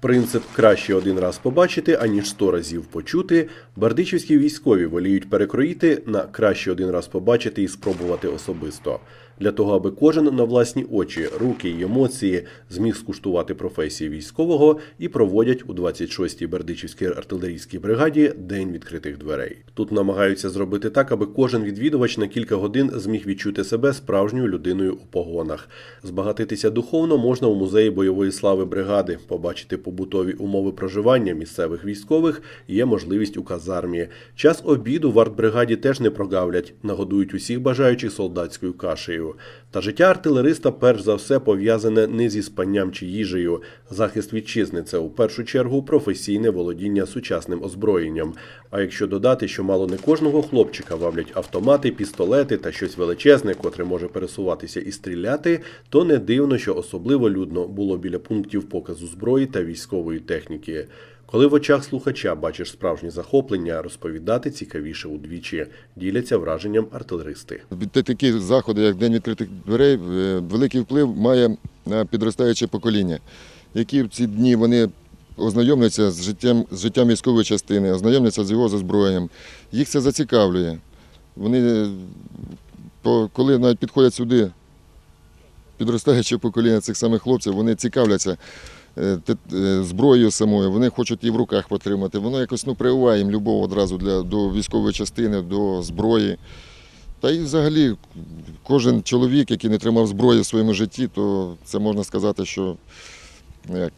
Принцип краще один раз побачити, аніж сто разів почути. Бердичівські військові воліють перекроїти на краще один раз побачити і спробувати особисто. Для того, аби кожен на власні очі, руки й емоції зміг скуштувати професії військового і проводять у 26-й Бердичівській артилерійській бригаді День відкритих дверей. Тут намагаються зробити так, аби кожен відвідувач на кілька годин зміг відчути себе справжньою людиною у погонах. Збагатитися духовно можна у музеї бойової слави бригади, побачити побутові умови проживання місцевих військових є можливість у казармі. Час обіду в артбригаді теж не прогавлять, нагодують усіх бажаючих солдатською кашею. Та життя артилериста перш за все пов'язане не зі спанням чи їжею. Захист вітчизни це у першу чергу професійне володіння сучасним озброєнням. А якщо додати, що мало не кожного хлопчика вавлять автомати, пістолети та щось величезне, котре може пересуватися і стріляти, то не дивно, що особливо людно було біля пунктів показу зброї та військової техніки. Коли в очах слухача бачиш справжнє захоплення, розповідати цікавіше удвічі, діляться враженням артилеристи. Такі заходи, як День відкритих дверей, е, великий вплив має на підростаюче покоління, які в ці дні вони ознайомляться з життям, з життям військової частини, ознайомляться з його озброєнням. Їх це зацікавлює. Вони, е, коли навіть підходять сюди, підростаюче покоління цих самих хлопців, вони цікавляться зброєю самою, вони хочуть її в руках потримати. Воно якось ну, прививає їм любов одразу для, до військової частини, до зброї. Та й взагалі кожен чоловік, який не тримав зброї в своєму житті, то це можна сказати, що ну,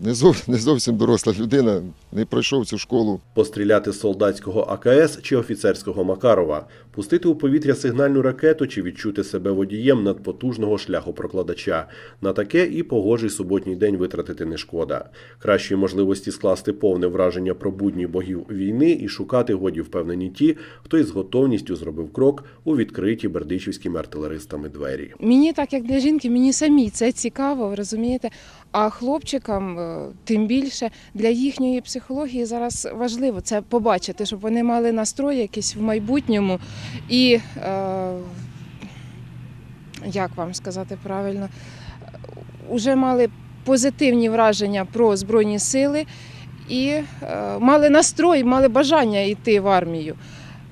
не, зов, не зовсім доросла людина, не пройшов цю школу. Постріляти з солдатського АКС чи офіцерського Макарова, пустити у повітря сигнальну ракету чи відчути себе водієм надпотужного шляхопрокладача. На таке і погожий суботній день витратити не шкода. Кращої можливості скласти повне враження про будні богів війни і шукати годі впевнені ті, хто із готовністю зробив крок у відкриті бердичівськими артилеристами двері. Мені так як для жінки, мені самі це цікаво, розумієте. А хлопчикам тим більше для їхньої психології зараз важливо це побачити, щоб вони мали настрой якийсь в майбутньому і е, як вам сказати правильно, вже мали позитивні враження про Збройні сили і е, мали настрой, мали бажання йти в армію.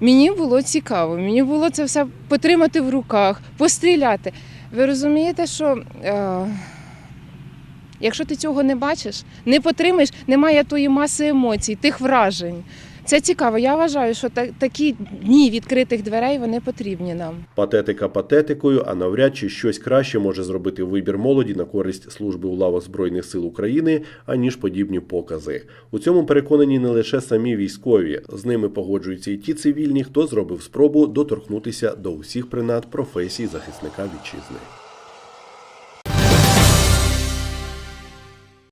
Мені було цікаво, мені було це все потримати в руках, постріляти. Ви розумієте, що е, якщо ти цього не бачиш, не потримаєш, немає тої маси емоцій, тих вражень. Це цікаво. Я вважаю, що та- такі дні відкритих дверей вони потрібні нам. Патетика патетикою, а навряд чи щось краще може зробити вибір молоді на користь служби у лавах Збройних сил України, аніж подібні покази. У цьому переконані не лише самі військові, з ними погоджуються і ті цивільні, хто зробив спробу доторкнутися до усіх принад професій захисника вітчизни.